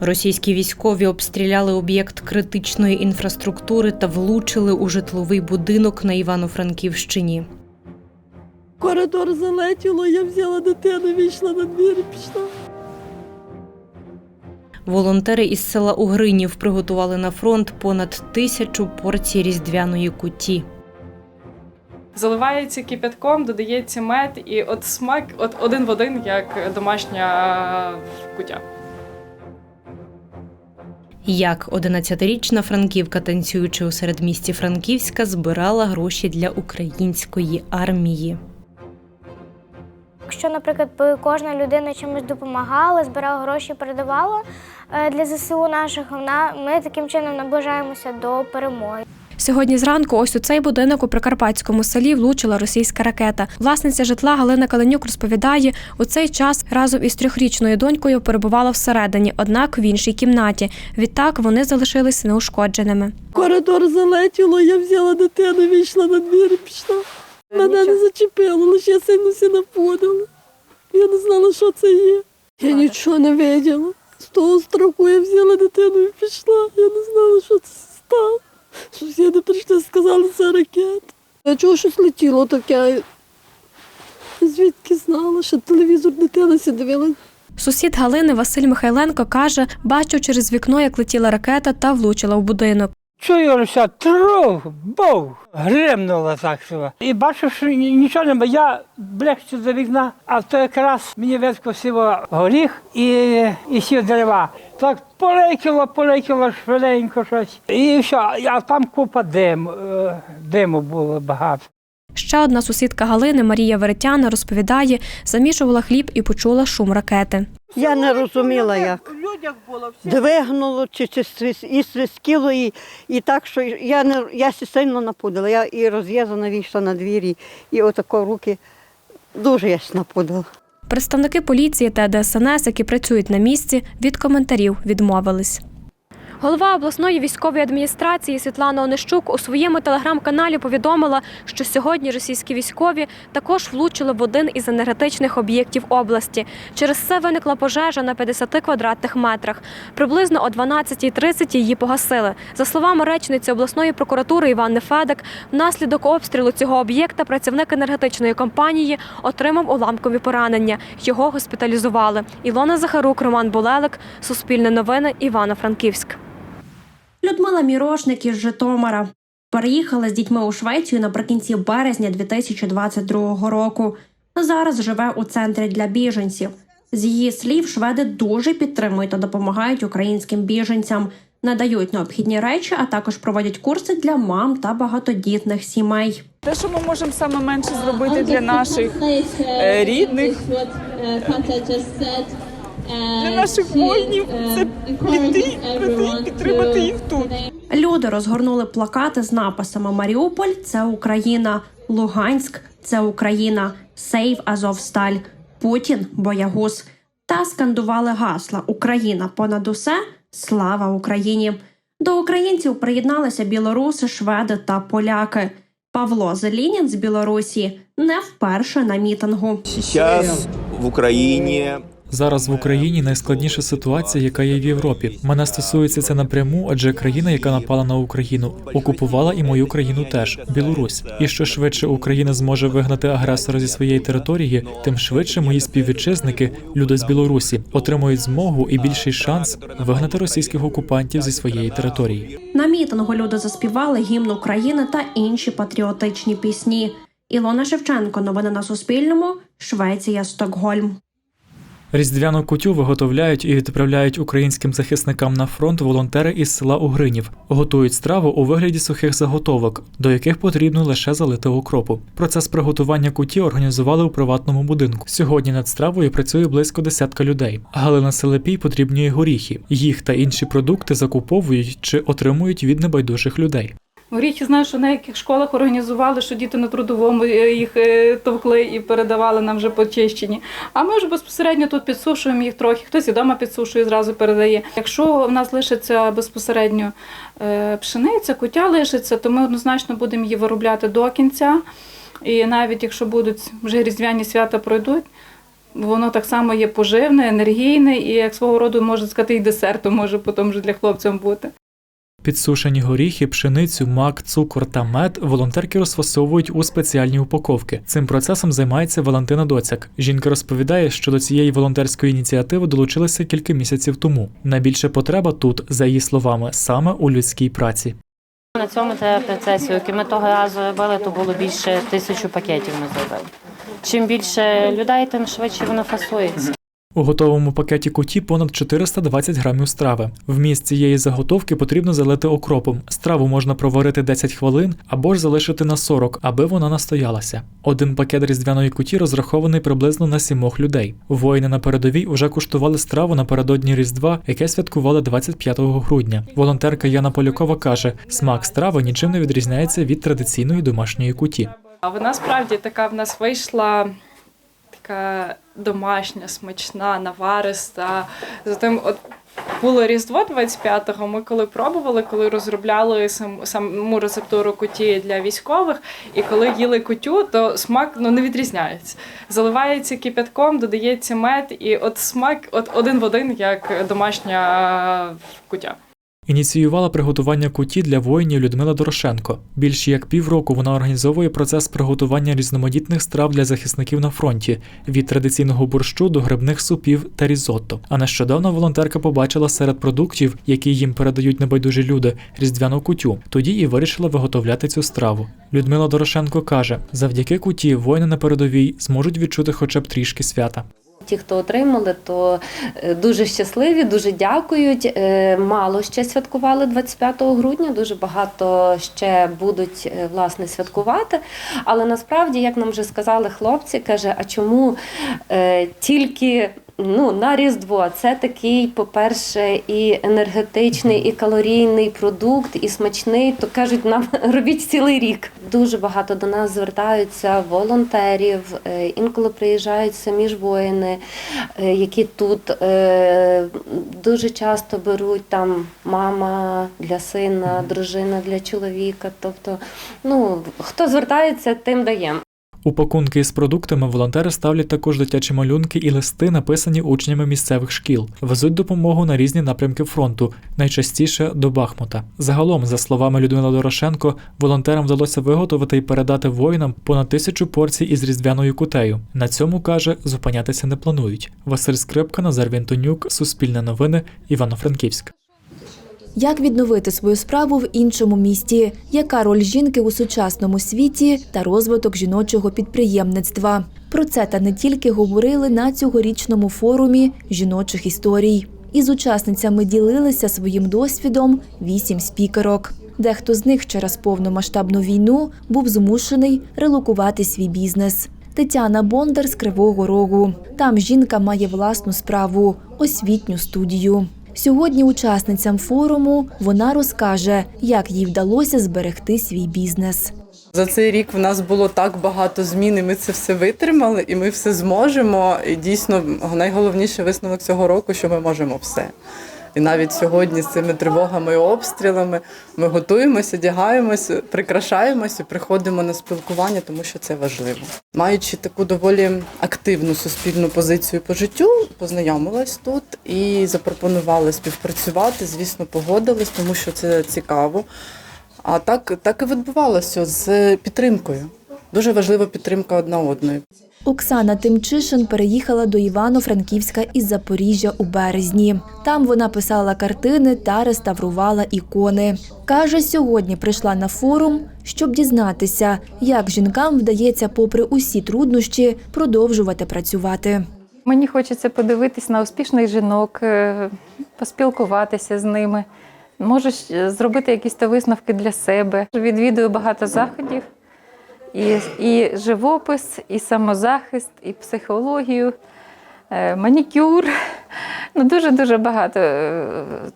Російські військові обстріляли об'єкт критичної інфраструктури та влучили у житловий будинок на Івано-Франківщині. Коридор залетіло, я взяла дитину, вийшла на двір і пішла. Волонтери із села Угринів приготували на фронт понад тисячу порцій різдвяної куті. Заливається кипятком, додається мед, і от смак от один в один, як домашня кутя. Як 11-річна Франківка, танцюючи у середмісті Франківська, збирала гроші для української армії. Якщо, наприклад, кожна людина чимось допомагала, збирала гроші, передавала е, для ЗСУ наших, ми таким чином наближаємося до перемоги. Сьогодні зранку ось у цей будинок у прикарпатському селі влучила російська ракета. Власниця житла Галина Каленюк розповідає, у цей час разом із трьохрічною донькою перебувала всередині, однак в іншій кімнаті. Відтак вони залишилися неушкодженими. Коридор залетіло, я взяла дитину, вийшла на двір і пішла. Мене не зачепило, лише сильно всі напудила. Я не знала, що це є. Я нічого не виділа. З того страху я взяла дитину і пішла. Я не знала, що це стало. Сусіди прийшли, сказали, це ракета. Я чого щось летіло таке. Звідки знала, що телевізор дитинася дивилася. Сусід Галини Василь Михайленко каже, бачив через вікно, як летіла ракета та влучила в будинок. Чую лише трух, бов, гримнуло так себе. І бачу, що нічого немає. Я блехчу за вікна, а то якраз мені вискосило горіх і, і сів дерева. Так полетіло, полетіло швиденько щось. І все, а там купа диму, е, диму було багато. Ще одна сусідка Галини Марія Веретяна розповідає, замішувала хліб і почула шум ракети. Я не розуміла, як. Двигнуло чи, чи свис- і свистіло, і, і так, що я не я сильно напудила. Я і роз'єзана вийшла на двір, і, і отако руки дуже я напудила. Представники поліції та ДСНС, які працюють на місці, від коментарів відмовились. Голова обласної військової адміністрації Світлана Онищук у своєму телеграм-каналі повідомила, що сьогодні російські військові також влучили в один із енергетичних об'єктів області. Через це виникла пожежа на 50 квадратних метрах. Приблизно о 12.30 її погасили. За словами речниці обласної прокуратури Іванни Федек, внаслідок обстрілу цього об'єкта працівник енергетичної компанії отримав уламкові поранення. Його госпіталізували. Ілона Захарук, Роман Булелик, Суспільне новини, Івано-Франківськ. Людмила Мірошник із Житомира переїхала з дітьми у Швецію наприкінці березня 2022 року. Зараз живе у центрі для біженців. З її слів, шведи дуже підтримують та допомагають українським біженцям, надають необхідні речі, а також проводять курси для мам та багатодітних сімей. Те, що ми можемо саме менше зробити для наших е, рідних, для наших воїнів, це піти, прийти підтримати їх тут. Люди розгорнули плакати з написами Маріуполь це Україна, Луганськ це Україна, Сейв Азовсталь, Путін боягуз та скандували гасла Україна понад усе, слава Україні. До українців приєдналися білоруси, шведи та поляки. Павло Зелінін з Білорусі не вперше на мітингу. Сейчас в Україні Зараз в Україні найскладніша ситуація, яка є в Європі. Мене стосується це напряму, адже країна, яка напала на Україну, окупувала і мою країну теж Білорусь. І що швидше Україна зможе вигнати агресора зі своєї території, тим швидше мої співвітчизники, люди з Білорусі, отримують змогу і більший шанс вигнати російських окупантів зі своєї території. На мітингу люди заспівали гімн України та інші патріотичні пісні. Ілона Шевченко. Новини на Суспільному. Швеція, Стокгольм. Різдвяну кутю виготовляють і відправляють українським захисникам на фронт волонтери із села Угринів. Готують страву у вигляді сухих заготовок, до яких потрібно лише залити окропу. Процес приготування куті організували у приватному будинку. Сьогодні над стравою працює близько десятка людей. Галина Селепій потрібнює горіхи. Їх та інші продукти закуповують чи отримують від небайдужих людей. В Річі знаю, що на яких школах організували, що діти на трудовому е, їх е, товкли і передавали нам вже почищені. А ми вже безпосередньо тут підсушуємо їх трохи. Хтось і вдома підсушує, зразу передає. Якщо в нас лишиться безпосередньо е, пшениця, кутя лишиться, то ми однозначно будемо її виробляти до кінця. І навіть якщо будуть вже різдвяні свята пройдуть, Воно так само є поживне, енергійне і як свого роду можна сказати, і десертом може потім вже для хлопцям бути. Підсушені горіхи, пшеницю, мак, цукор та мед волонтерки розфасовують у спеціальні упаковки. Цим процесом займається Валентина Доцяк. Жінка розповідає, що до цієї волонтерської ініціативи долучилися кілька місяців тому. Найбільша потреба тут, за її словами, саме у людській праці. На цьому процесі, який ми того разу робили, то було більше тисячу пакетів ми зробили. Чим більше людей, тим швидше воно фасується. У готовому пакеті куті понад 420 грамів страви. Вміст цієї заготовки потрібно залити окропом. Страву можна проварити 10 хвилин або ж залишити на 40, аби вона настоялася. Один пакет різдвяної куті розрахований приблизно на сімох людей. Воїни на передовій уже куштували страву напередодні Різдва, яке святкували 25 грудня. Волонтерка Яна Полякова каже, смак страви нічим не відрізняється від традиційної домашньої куті. А вона справді така в нас вийшла така домашня, смачна, навариста. Затим, от було Різдво 25-го. Ми коли пробували, коли розробляли сам, саму рецептуру куті для військових, і коли їли кутю, то смак ну, не відрізняється. Заливається кипятком, додається мед, і от смак от один в один, як домашня кутя. Ініціювала приготування куті для воїнів Людмила Дорошенко. Більш як півроку вона організовує процес приготування різноманітних страв для захисників на фронті від традиційного борщу до грибних супів та різотто. А нещодавно волонтерка побачила серед продуктів, які їм передають небайдужі люди, різдвяну кутю. Тоді і вирішила виготовляти цю страву. Людмила Дорошенко каже: завдяки куті воїни на передовій зможуть відчути хоча б трішки свята. Ті, хто отримали, то е, дуже щасливі, дуже дякують. Е, Мало ще святкували 25 грудня, дуже багато ще будуть е, власне святкувати. Але насправді, як нам вже сказали хлопці, каже, а чому тільки ну, на Різдво це такий, по-перше, і енергетичний, і калорійний продукт, і смачний. То кажуть, нам робіть цілий рік. Дуже багато до нас звертаються волонтерів, е, інколи приїжджають самі ж воїни, е, які тут е, дуже часто беруть там мама для сина, дружина для чоловіка. Тобто, ну хто звертається, тим даємо. У пакунки з продуктами волонтери ставлять також дитячі малюнки і листи, написані учнями місцевих шкіл. Везуть допомогу на різні напрямки фронту, найчастіше до Бахмута. Загалом, за словами Людмила Дорошенко, волонтерам вдалося виготовити і передати воїнам понад тисячу порцій із різдвяною кутею. На цьому каже, зупинятися не планують. Василь Скрипка, Назар Вінтонюк, Суспільне новини, Івано-Франківськ. Як відновити свою справу в іншому місті? Яка роль жінки у сучасному світі та розвиток жіночого підприємництва? Про це та не тільки говорили на цьогорічному форумі жіночих історій. Із учасницями ділилися своїм досвідом вісім спікерок. Дехто з них через повномасштабну війну був змушений релокувати свій бізнес. Тетяна Бондар з Кривого Рогу. Там жінка має власну справу освітню студію. Сьогодні учасницям форуму вона розкаже, як їй вдалося зберегти свій бізнес. За цей рік в нас було так багато змін, і ми це все витримали, і ми все зможемо. І дійсно найголовніший висновок цього року, що ми можемо все. І навіть сьогодні з цими тривогами і обстрілами ми готуємося, одягаємося, прикрашаємося, приходимо на спілкування, тому що це важливо. Маючи таку доволі активну суспільну позицію по життю, познайомилась тут і запропонували співпрацювати. Звісно, погодились, тому що це цікаво. А так, так і відбувалося з підтримкою. Дуже важлива підтримка одна одної. Оксана Тимчишин переїхала до Івано-Франківська із Запоріжжя у березні. Там вона писала картини та реставрувала ікони. Каже, сьогодні прийшла на форум, щоб дізнатися, як жінкам вдається, попри усі труднощі, продовжувати працювати. Мені хочеться подивитись на успішних жінок, е, поспілкуватися з ними. Можу зробити якісь то висновки для себе. Відвідую багато заходів. І, і живопис, і самозахист, і психологію, е, манікюр. Ну, дуже-дуже багато е,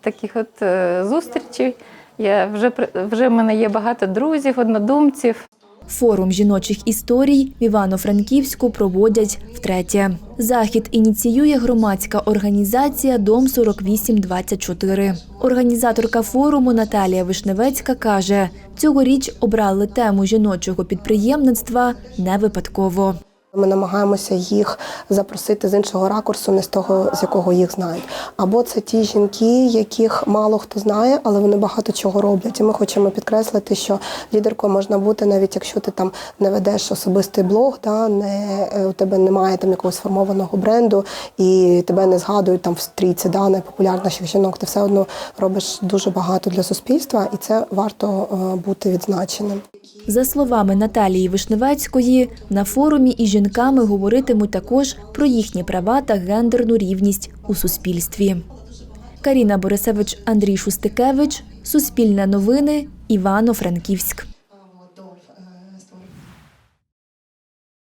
таких от е, зустрічей. Я вже, вже в мене є багато друзів, однодумців. Форум жіночих історій в Івано-Франківську проводять втретє. Захід ініціює громадська організація Дом 4824. Організаторка форуму Наталія Вишневецька каже, цьогоріч обрали тему жіночого підприємництва не випадково. Ми намагаємося їх запросити з іншого ракурсу, не з того, з якого їх знають. Або це ті жінки, яких мало хто знає, але вони багато чого роблять. І ми хочемо підкреслити, що лідеркою можна бути, навіть якщо ти там не ведеш особистий блог, да, не, е, у тебе немає там якогось сформованого бренду, і тебе не згадують там в стрійці да, найпопулярніших жінок. Ти все одно робиш дуже багато для суспільства, і це варто е, бути відзначеним. За словами Наталії Вишневецької, на форумі із жінками говоритимуть також про їхні права та гендерну рівність у суспільстві. Каріна Борисевич, Андрій Шустикевич, Суспільне новини, Івано-Франківськ.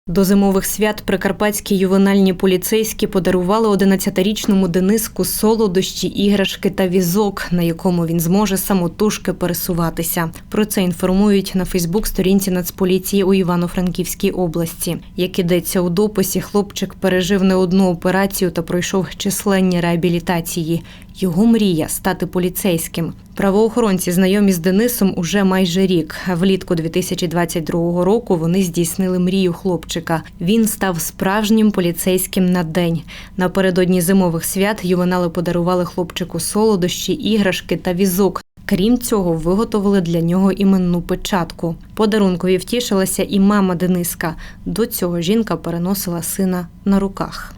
До зимових свят прикарпатські ювенальні поліцейські подарували 11-річному Дениску солодощі, іграшки та візок, на якому він зможе самотужки пересуватися. Про це інформують на Фейсбук-сторінці Нацполіції у Івано-Франківській області. Як ідеться у дописі, хлопчик пережив не одну операцію та пройшов численні реабілітації. Його мрія стати поліцейським. Правоохоронці знайомі з Денисом уже майже рік. Влітку 2022 року вони здійснили мрію хлопчика. Він став справжнім поліцейським на день. Напередодні зимових свят ювенали подарували хлопчику солодощі, іграшки та візок. Крім цього, виготовили для нього іменну печатку. Подарункові втішилася і мама Дениска. До цього жінка переносила сина на руках.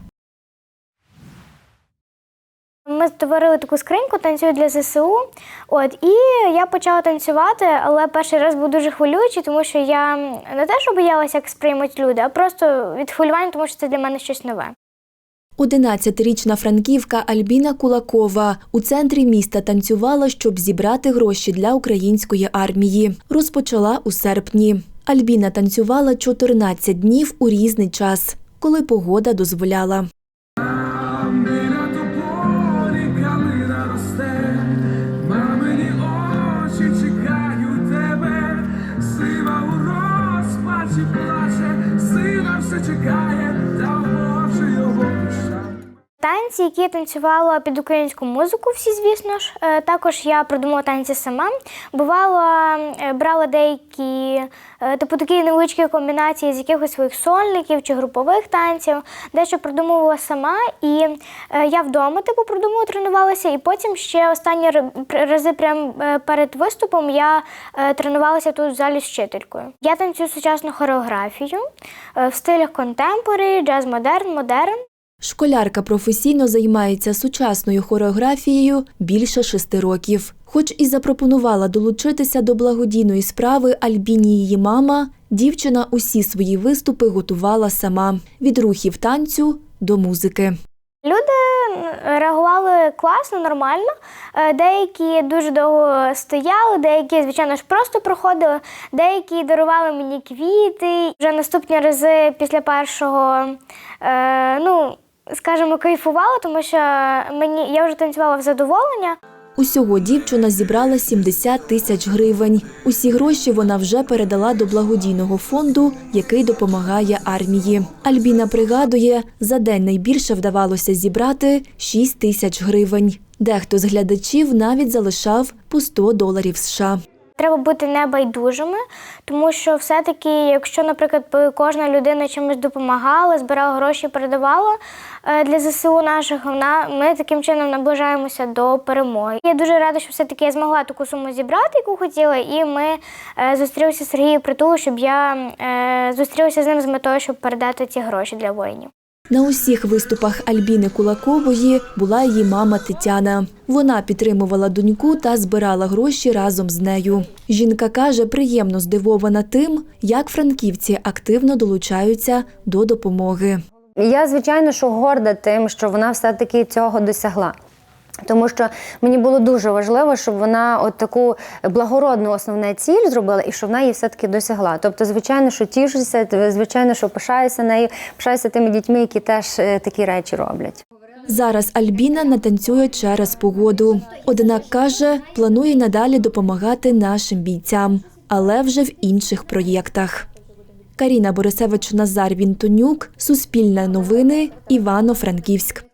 Ми створили таку скриньку танцюю для ЗСУ. От і я почала танцювати, але перший раз був дуже хвилюючий, тому що я не те, що боялася, як сприймуть люди, а просто від хвилювання, тому що це для мене щось нове. 11-річна франківка Альбіна Кулакова у центрі міста танцювала, щоб зібрати гроші для української армії. Розпочала у серпні. Альбіна танцювала 14 днів у різний час, коли погода дозволяла. Танці, які я танцювала під українську музику, всі, звісно ж. Е, Також я придумала танці сама. Бувало, е, брала деякі, е, типу такі невеличкі комбінації з якихось своїх сольників чи групових танців, дещо придумувала сама. І я вдома типу придумувала, тренувалася, і потім ще останні рази прямо перед виступом я тренувалася тут в залі з вчителькою. Я танцюю сучасну хореографію в стилях контемпорі, джаз модерн, модерн. Школярка професійно займається сучасною хореографією більше шести років. Хоч і запропонувала долучитися до благодійної справи Альбіні її мама, дівчина усі свої виступи готувала сама від рухів танцю до музики. Люди реагували класно, нормально. Е, Деякі дуже довго стояли, деякі, звичайно ж, просто проходили, деякі дарували мені квіти. Вже наступні рази після першого, е, ну, скажімо, кайфувала, тому що мені я вже танцювала в задоволення. Усього дівчина зібрала 70 тисяч гривень. Усі гроші вона вже передала до благодійного фонду, який допомагає армії. Альбіна пригадує, за день найбільше вдавалося зібрати 6 тисяч гривень. Дехто з глядачів навіть залишав по 100 доларів США. Треба бути небайдужими, тому що все-таки, якщо, наприклад, кожна людина чимось допомагала, збирала гроші, передавала е, для ЗСУ наших, вона ми таким чином наближаємося до перемоги. Я дуже рада, що все-таки я змогла таку суму зібрати, яку хотіла, і ми е, зустрілися з Сергієм Притулу, щоб я е, зустрілася з ним з метою, щоб передати ці гроші для воїнів. На усіх виступах Альбіни Кулакової була її мама Тетяна. Вона підтримувала доньку та збирала гроші разом з нею. Жінка каже, приємно здивована тим, як франківці активно долучаються до допомоги. Я, звичайно, що горда тим, що вона все-таки цього досягла. Тому що мені було дуже важливо, щоб вона от таку благородну основну ціль зробила і щоб вона її все-таки досягла. Тобто, звичайно, що тішуся, звичайно, що пишаюся нею, пишаюся тими дітьми, які теж е, такі речі роблять. Зараз Альбіна не танцює через погоду. Однак каже, планує надалі допомагати нашим бійцям, але вже в інших проєктах. Каріна Борисевич Назар Вінтонюк, Суспільне новини, Івано-Франківськ.